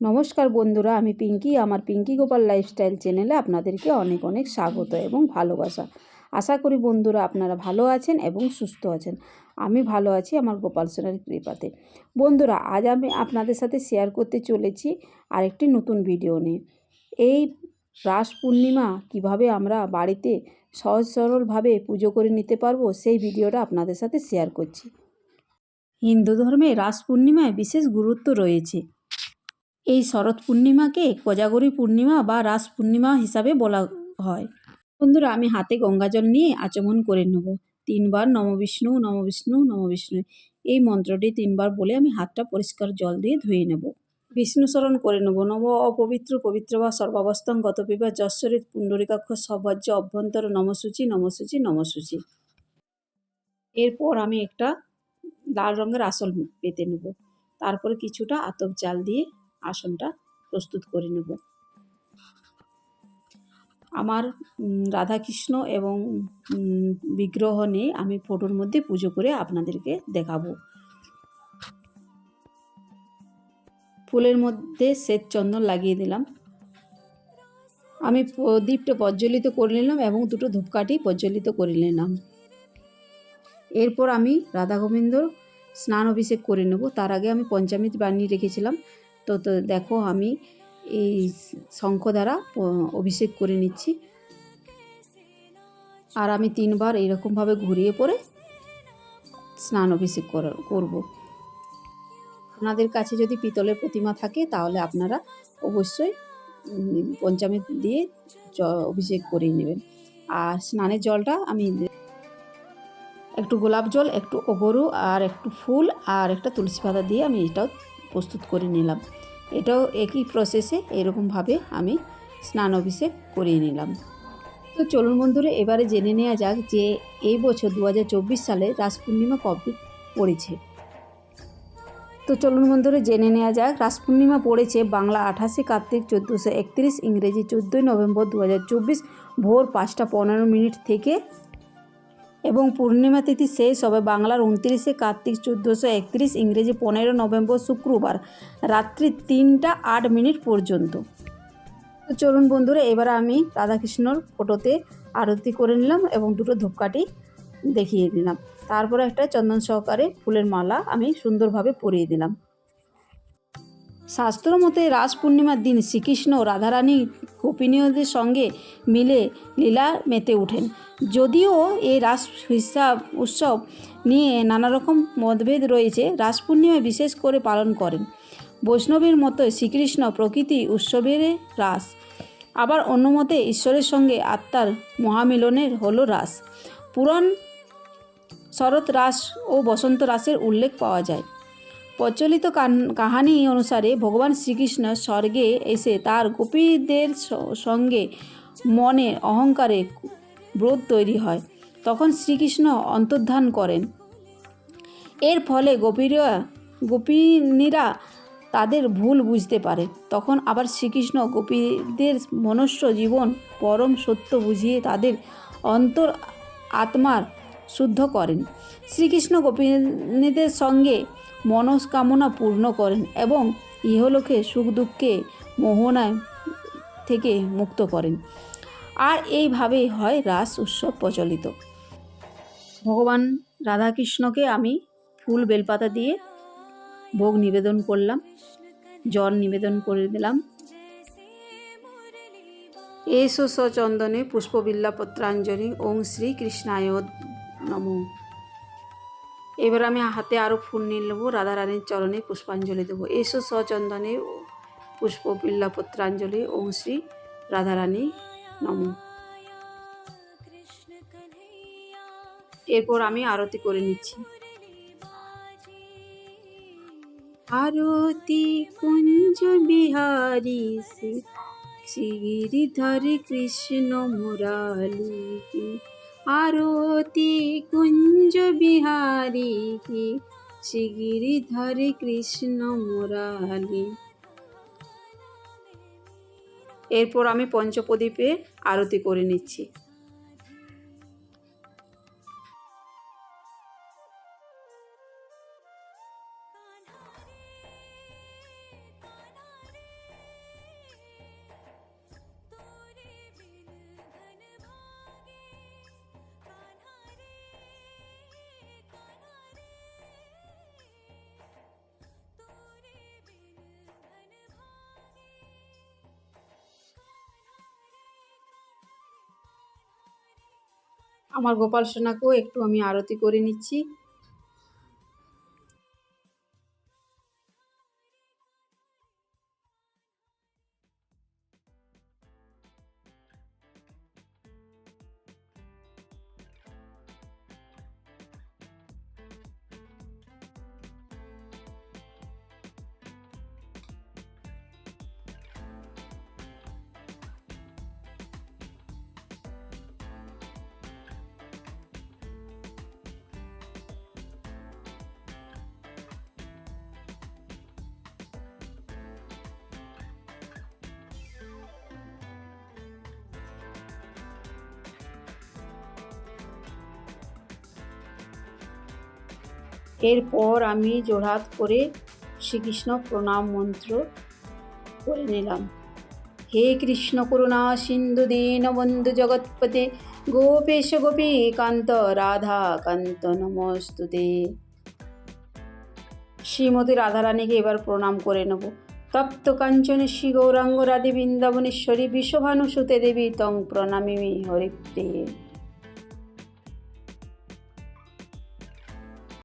নমস্কার বন্ধুরা, আমি পিঙ্কি। আমার পিঙ্কি গোপাল লাইফস্টাইল চ্যানেলে আপনাদেরকে অনেক অনেক স্বাগত এবং ভালোবাসা। আশা করি বন্ধুরা আপনারা ভালো আছেন এবং সুস্থ আছেন। আমি ভালো আছি আমার গোপাল সোনার কৃপাতে। বন্ধুরা, আজ আমি আপনাদের সাথে শেয়ার করতে চলেছি আরেকটি নতুন ভিডিও নিয়ে। এই রাস পূর্ণিমা কীভাবে আমরা বাড়িতে সহজ সরলভাবে পুজো করে নিতে পারব, সেই ভিডিওটা আপনাদের সাথে শেয়ার করছি। হিন্দু ধর্মে রাস পূর্ণিমায় বিশেষ গুরুত্ব রয়েছে। এই শরৎ পূর্ণিমাকে কোজাগরী পূর্ণিমা বা রাস পূর্ণিমা হিসাবে বলা হয়। বন্ধুরা, আমি হাতে গঙ্গাজল নিয়ে আচমন করে নেব। তিনবার নমবিষ্ণু নমবিষ্ণু নমবিষ্ণু এই মন্ত্রটি তিনবার বলে আমি হাতটা পরিষ্কার জল দিয়ে ধুয়ে নেব। বিষ্ণু স্মরণ করে নেব। নব অপবিত্র, পবিত্র বা সর্বাবস্থান গত বিবাহ যশ্বরিত পুণ্ডরিকাক্ষ সভাজ্য অভ্যন্তর নমসূচি নমসূচি নমসূচি। এরপর আমি একটা লাল রঙের আসল পেতে নেব। তারপরে কিছুটা আতপ চাল দিয়ে আসনটা প্রস্তুত করে নেব। আমার রাধাকৃষ্ণ এবং বিগ্রহ নিয়ে আমি ফটোর মধ্যে পুজো করে আপনাদেরকে দেখাবো। ফুলের মধ্যে শ্বেত চন্দন লাগিয়ে দিলাম। আমি প্রদীপটা প্রজ্বলিত করে নিলাম এবং দুটো ধূপকাঠি প্রজ্বলিত করে নিলাম। এরপর আমি রাধা গোবিন্দর স্নান অভিষেক করে নেব। তার আগে আমি পঞ্চামৃত বানিয়ে রেখেছিলাম। তো তো দেখো আমি এই শঙ্খ দ্বারা অভিষেক করে নিচ্ছি। আর আমি তিনবার এইরকমভাবে ঘুরিয়ে পরে স্নান অভিষেক করব। আপনাদের কাছে যদি পিতলের প্রতিমা থাকে, তাহলে আপনারা অবশ্যই পঞ্চামৃত দিয়ে অভিষেক করিয়ে নেবেন। আর স্নানের জলটা আমি একটু গোলাপ জল, একটু অগরু, আর একটু ফুল, আর একটা তুলসী পাতা দিয়ে আমি এটাও প্রস্তুত করে নিলাম। এটাও একই প্রসেসে এরকমভাবে আমি স্নান অভিষেক করিয়ে নিলাম। তো চলুন বন্ধুরা, এবারে জেনে নেওয়া যাক যে এই বছর দু হাজার চব্বিশ সালে রাস পূর্ণিমা কবে পড়েছে। তো চলুন বন্ধুরা, জেনে নেওয়া যাক। রাস পূর্ণিমা পড়েছে বাংলা আঠাশে কার্তিক চোদ্দোশো একত্রিশ, ইংরেজি চোদ্দোই নভেম্বর দু হাজার চব্বিশ ভোর পাঁচটা পনেরো মিনিট থেকে এবং পূর্ণিমা তিথি শেষ হবে বাংলার উনত্রিশে কার্তিক চোদ্দোশো একত্রিশ ইংরেজি পনেরো নভেম্বর শুক্রবার রাত্রি তিনটা আট মিনিট পর্যন্ত। তো চলুন বন্ধুরা, এবার আমি রাধাকৃষ্ণর ফটোতে আরতি করে নিলাম এবং দুটো ধূপকাঠি দেখিয়ে দিলাম। তারপরে একটা চন্দন সহকারে ফুলের মালা আমি সুন্দরভাবে পরিয়ে দিলাম। শাস্ত্র মতে রাস পূর্ণিমার দিন শ্রীকৃষ্ণ রাধারানী গোপিনীয়দের সঙ্গে মিলে লীলা মেতে ওঠেন। যদিও এই রাস হিসাব উৎসব নিয়ে নানা রকম মতভেদ রয়েছে রাস পূর্ণিমা বিশেষ করে পালন করেন। বৈষ্ণবীর মতো শ্রীকৃষ্ণ প্রকৃতি উৎসবের রাস। আবার অন্য মতে ঈশ্বরের সঙ্গে আত্মার মহামিলনের হলো রাস। পুরাণ শরৎ রাস ও বসন্ত রাসের উল্লেখ পাওয়া যায়। প্রচলিত কাহানি অনুসারে ভগবান শ্রীকৃষ্ণ স্বর্গে এসে তার গোপীদের সঙ্গে মনে অহংকারে ব্রোধ তৈরি হয়। তখন শ্রীকৃষ্ণ অন্তর্ধান করেন। এর ফলে গোপীরা, গোপিনীরা তাদের ভুল বুঝতে পারে। তখন আবার শ্রীকৃষ্ণ গোপীদের মনুষ্য জীবন পরম সত্য বুঝিয়ে তাদের অন্তর আত্মার শুদ্ধ করেন। শ্রীকৃষ্ণ গোপিনীদের সঙ্গে মনস্কামনা পূর্ণ করেন এবং ইহলোকে সুখ দুঃখে মোহনায় থেকে মুক্ত করেন। আর এইভাবেই হয় রাস উৎসব প্রচলিত। ভগবান রাধাকৃষ্ণকে আমি ফুল বেলপাতা দিয়ে ভোগ নিবেদন করলাম, জল নিবেদন করে দিলাম। এসো সচন্দনে পুষ্পবিল্লা পত্রাঞ্জলি ওং শ্রীকৃষ্ণায় নম। এবার আমি হাতে আরও ফুল নিয়ে নেব, রাধারানীর চরণে পুষ্পাঞ্জলি দেবো। এসো সচন্দনে পুষ্পবিল্লা পত্রাঞ্জলি ওং শ্রী রাধারানী নম। এরপর আমি আরতি করে নিচ্ছি। আরতি কুঞ্জ বিহারি শ্রীগিরিধর কৃষ্ণ মুরালি। আরতি কুঞ্জ বিহারি শ্রীগিরিধর কৃষ্ণ মুরালি এরপর আমি পঞ্চপ্রদীপে আরতি করে নিচ্ছি। আমার গোপাল সোনাকেও একটু আমি আরতি করে নিচ্ছি। এরপর আমি জোড়হাত করে শ্রীকৃষ্ণ প্রণাম মন্ত্র করে নিলাম। হে কৃষ্ণ করুণা, সিন্ধু দীনবন্ধু জগৎপতে, গোপেশ গোপী কান্ত রাধা কান্ত নমস্তুতে। শ্রীমতী রাধারানীকে এবার প্রণাম করে নেব। তপ্ত কাঞ্চনে, শ্রী গৌরাঙ্গ রাধে বৃন্দাবনেশ্বরী বিশ্বভানুসুতে দেবী, তং প্রণামিমি হরিপ্রিয়ে।